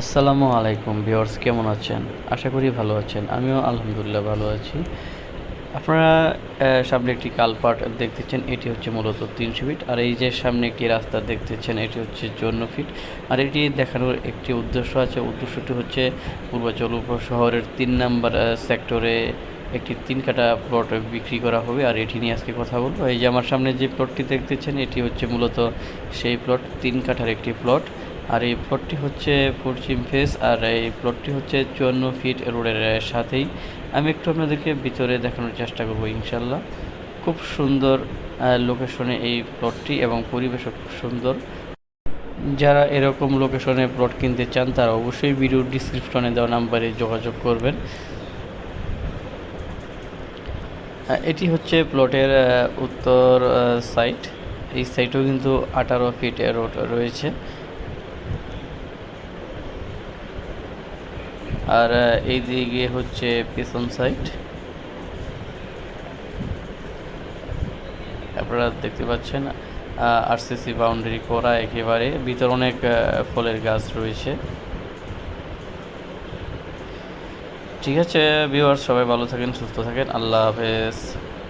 আসসালামু আলাইকুম ভিউয়ার্স, কেমন আছেন? আশা করি ভালো আছেন। আমিও আলহামদুলিল্লাহ ভালো আছি। আপনারা সামনে একটি কালপাট দেখতেছেন, এটি হচ্ছে মূলত তিনশো ফিট। আর এই যে সামনে একটি রাস্তা দেখতেছেন, এটি হচ্ছে চৌন্ন ফিট। আর এটি দেখানোর একটি উদ্দেশ্য আছে। উদ্দেশ্যটি হচ্ছে পূর্বাচল উপশহরের তিন নাম্বার সেক্টরে একটি তিন কাটা প্লট বিক্রি করা হবে। আর এটি নিয়ে আজকে কথা বলব। এই যে আমার সামনে যে প্লটটি দেখতেছেন, এটি হচ্ছে মূলত সেই প্লট, তিন কাঠার একটি প্লট। আর এই প্লটটি হচ্ছে পশ্চিম ফেস আর এই প্লটটি হচ্ছে চুয়ান্ন ফিট রোডের সাথেই। আমি একটু আপনাদেরকে ভিতরে দেখানোর চেষ্টা করব ইনশাল্লাহ খুব সুন্দর লোকেশনে এই প্লটটি এবং পরিবেশও খুব সুন্দর। যারা এরকম লোকেশনে প্লট কিনতে চান, তারা অবশ্যই ভিডিও ডিসক্রিপশনে দেওয়া নাম্বারে যোগাযোগ করবেন। এটি হচ্ছে প্লটের উত্তর সাইড এই সাইডেও কিন্তু আঠারো ফিট রোড রয়েছে। আর এই দিকে হচ্ছে পেছন সাইড আপনারা দেখতে পাচ্ছেন আরসিসি বাউন্ডারি করা একেবারে। ভিতর অনেক ফলের গাছ রয়েছে। ঠিক আছে ভিউয়ার্স সবাই ভালো থাকেন, সুস্থ থাকেন। আল্লাহ হাফেজ।